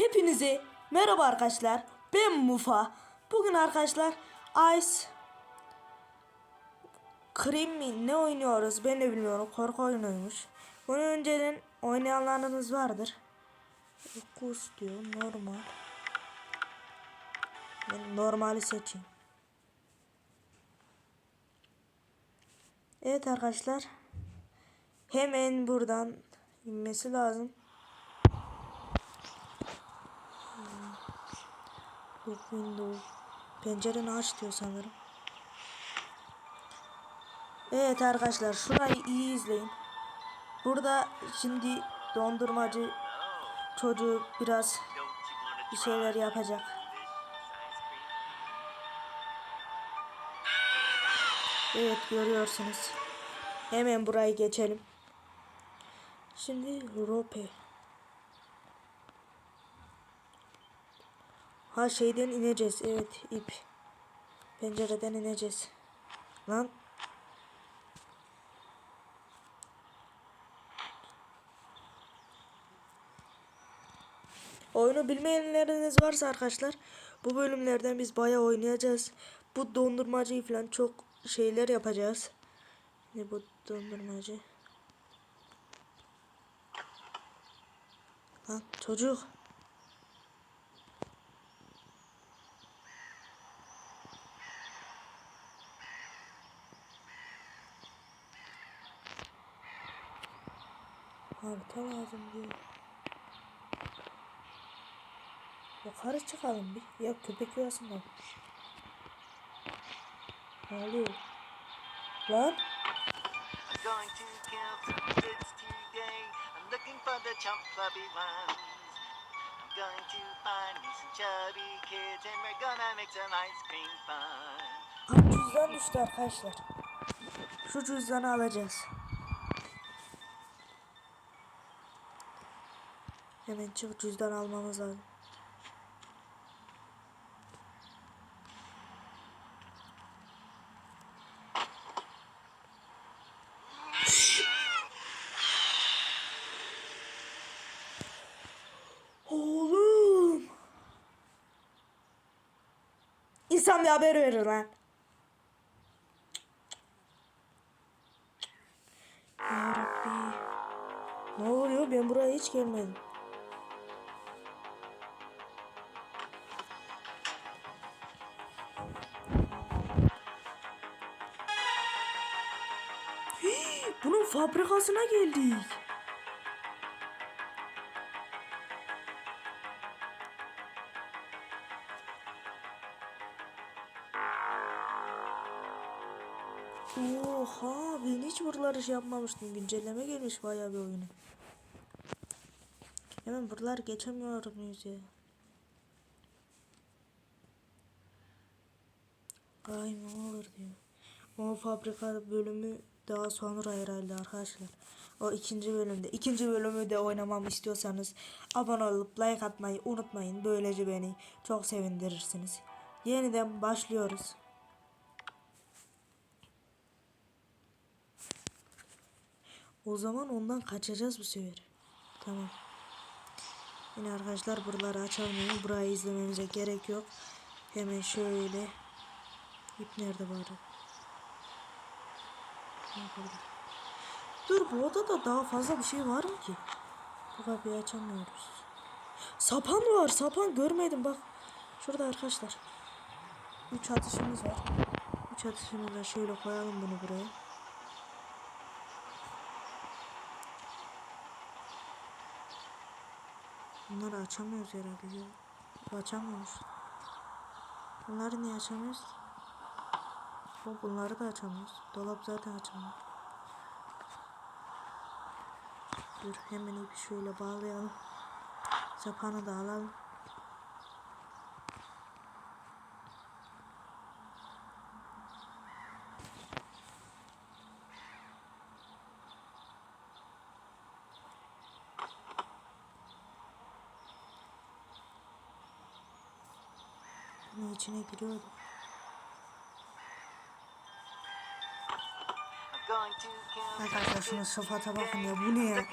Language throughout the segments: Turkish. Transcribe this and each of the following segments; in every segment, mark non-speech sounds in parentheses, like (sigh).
Hepinize merhaba arkadaşlar. Ben Mufa. Bugün arkadaşlar Ice Cream mi ne oynuyoruz ben de bilmiyorum. Korku oyunuymuş. Bunu önceden oynayanlarınız vardır. Kus diyor normal. Ben normali seçeyim. Evet arkadaşlar. Hemen buradan inmesi lazım. Yok window. Pencereni aç diyor sanırım. Evet arkadaşlar şurayı iyi izleyin. Burada şimdi dondurmacı çocuğu biraz bir şeyler yapacak. Evet görüyorsunuz. Hemen burayı geçelim. Şimdi rope. Ha şeyden ineceğiz. Evet ip. Pencereden ineceğiz. Lan. Oyunu bilmeyenleriniz varsa arkadaşlar bu bölümlerden biz bayağı oynayacağız. Bu dondurmacıyı falan çok şeyler yapacağız. Ne bu dondurmacı? Lan çocuk. Harita lazım diyor. Yukarı çıkalım bir. Ya köpek yuvasında. Ne oluyor? Lan I'm going to kill some kids Hemen çık cüzdan almamız lazım. Oğlum. İnsan bir haber verir lan. Ne oluyor? Ben buraya hiç gelmedim. Fabrikasına geldik. Oha ben hiç buraları şey yapmamıştım. Güncelleme gelmiş bayağı bir oyuna. Hemen buraları geçemiyorum muyuz ya? Ay ne olur diyor. O fabrika bölümü daha sonra herhalde arkadaşlar. O ikinci bölümde. İkinci bölümü de oynamamı istiyorsanız abone olup like atmayı unutmayın. Böylece beni çok sevindirirsiniz. Yeniden başlıyoruz. O zaman ondan kaçacağız bu sefer. Tamam. Yine arkadaşlar buraları açalım. Burayı izlememize gerek yok. Hemen şöyle. İp nerede bari? Dur bu odada daha fazla bir şey var mı ki? Bu kapıyı açamıyoruz. Sapan var. Sapan görmedim bak. Şurada arkadaşlar. Üç atışımız var. Üç atışımız var. Şöyle koyalım bunu buraya. Bunları açamıyoruz herhalde. Açamıyoruz. Bunları niye açamıyoruz? Bu bunları da açamıyoruz. Dolap zaten açamıyor. Dur hemen ipi şöyle bağlayalım. Sapanı da alalım. İçine giriyordu. Arkadaşlar şuna sıfata bakın ya bu ne ya?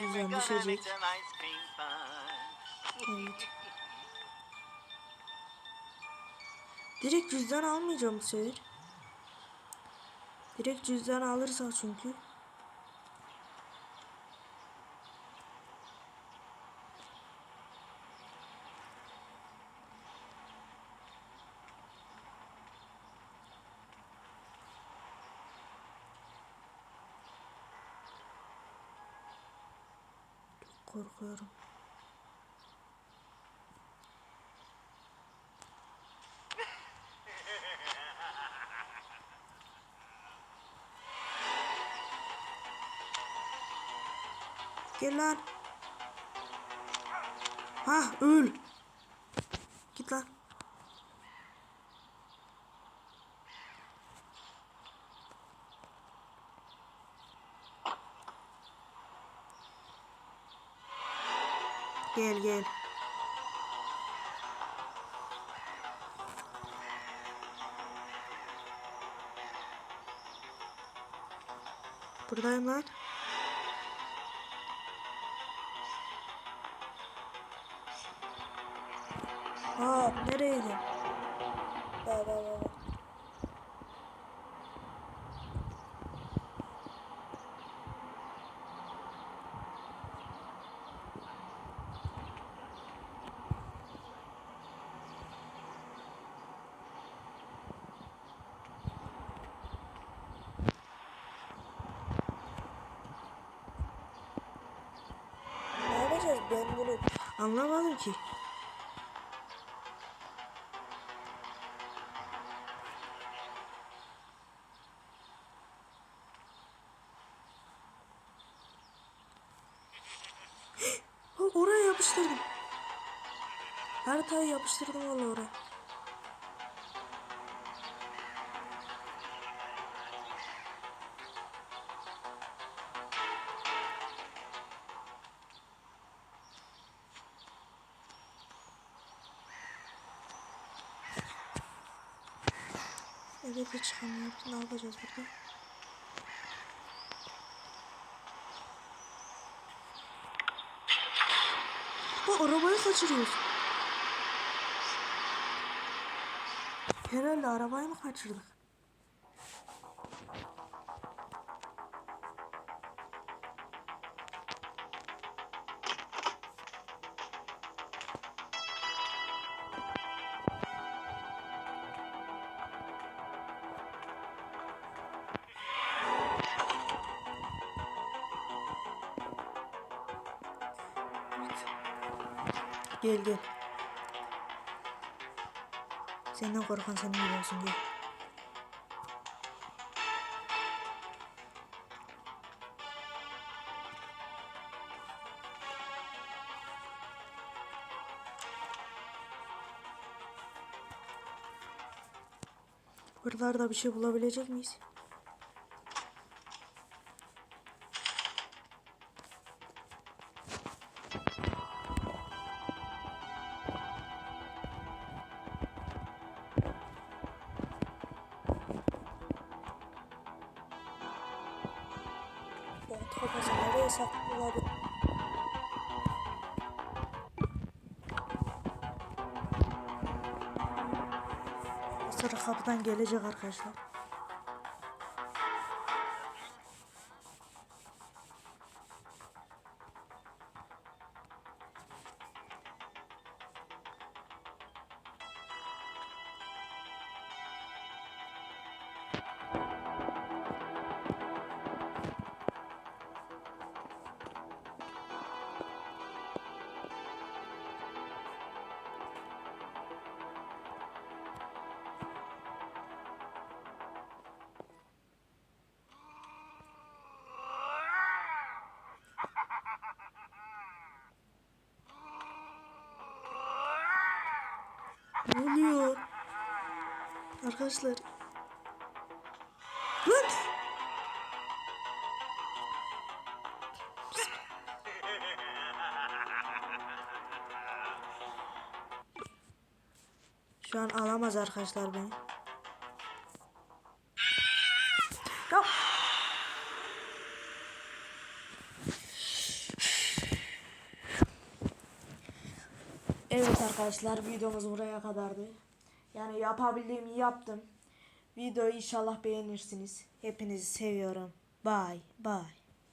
Güzel, cream fun. Evet. Direkt cüzdan almayacağım bu sefer. Direkt cüzdan alırsak çünkü. Korkuyorum. Gel lan. Ha öl. Git lan. Gel gel. Buradayım lan. Aa nereydi? Ba ba ba. ba. Ne yapacağız ben bunu anlamadım ki. (gasps) Oraya yapıştırdım. Haritayı yapıştırdım valla oraya. Eve de çıkamıyoruz. Ne yapacağız burada? Ha arabayı kaçırıyoruz. Herhalde arabayı mı kaçırdık? Gel gel. Senden korkan senin gibi olsun gel. Buralarda bir şey bulabilecek miyiz? Kafası nereye sakladı? Sıra kapıdan gelecek arkadaşlar. Arkadaşlar. Lan! Şu an alamaz arkadaşlar beni. Evet arkadaşlar videomuz buraya kadardı. Yani yapabildiğimi yaptım. Videoyu inşallah beğenirsiniz. Hepinizi seviyorum. Bye bye.